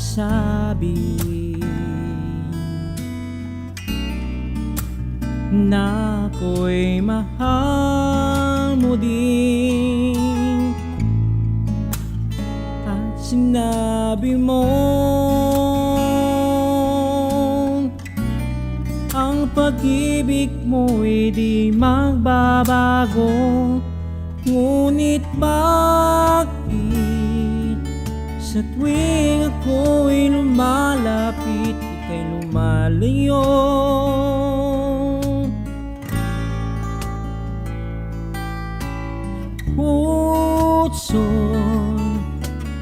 may sabi Na ako'y mahal mo din. At sinabi mo Ang pag-ibig mo'y di magbabago. Ngunit bakit Sa tuwing ako'y lumalapit Ika'y lumalayo. Puso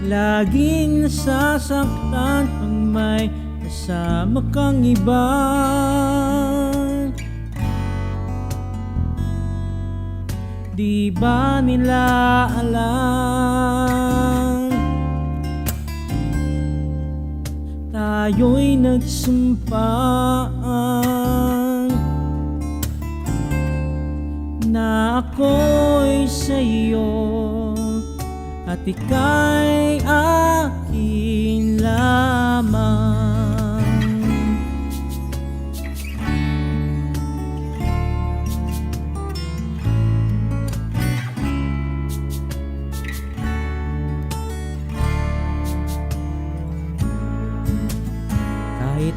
Laging nasasaktan Pag may kasama kang iba. Di ba nila alam Tayo'y nagsumpaan Na ako'y sa'yo At ika'y akin lamang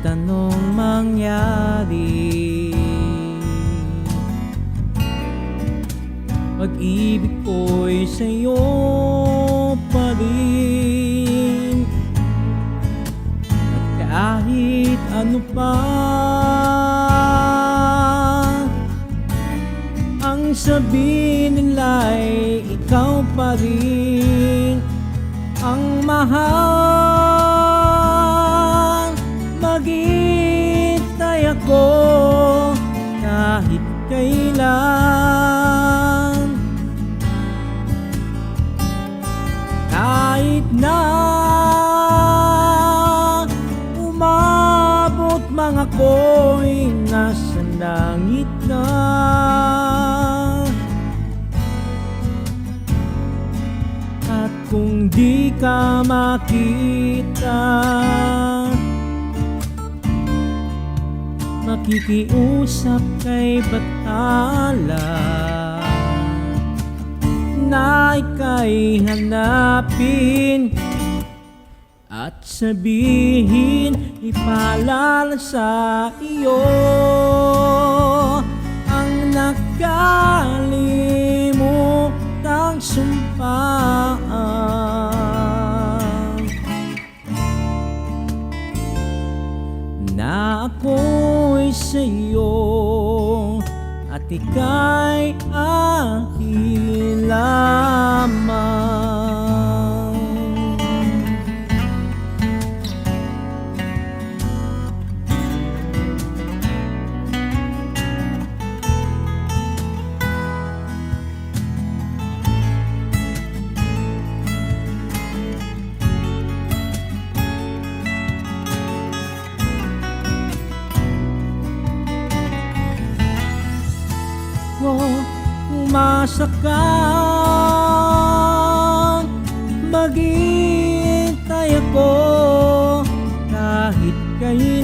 kahit anong mangyari? Pag-ibig ko'y sa'yo pa rin. At kahit ano pa Ang sabihin nila'y ikaw pa rin. Ang mahal ka makita. Makikiusap kay Batala. Na ika'y hanapin. At sabihin Ipaalala sa iyo na ako'y sa'yo at ika'y aking lamang. Ko umasa ka Maghintay ako kahit kailan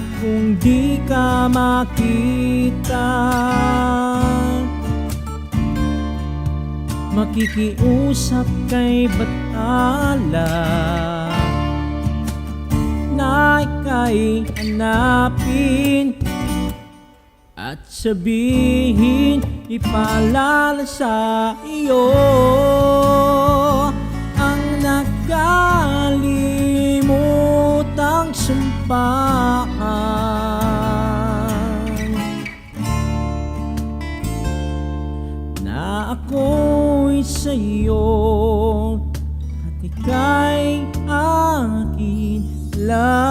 At kung di ka makita Makikiusap kay Batala. Na ika'y hanapin At sabihin Ipaalala sa iyo Ang nakalimutang sumpaan sa'yo At ika'y akin lang